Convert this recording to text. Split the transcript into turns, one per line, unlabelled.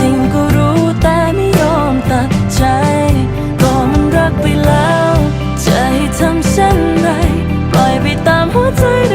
จริงก็รู้แต่ไม่ยอมตัดใจ ก็มันรักไปแล้ว จะให้ทำเช่นไร ปล่อยไปตามหัวใจ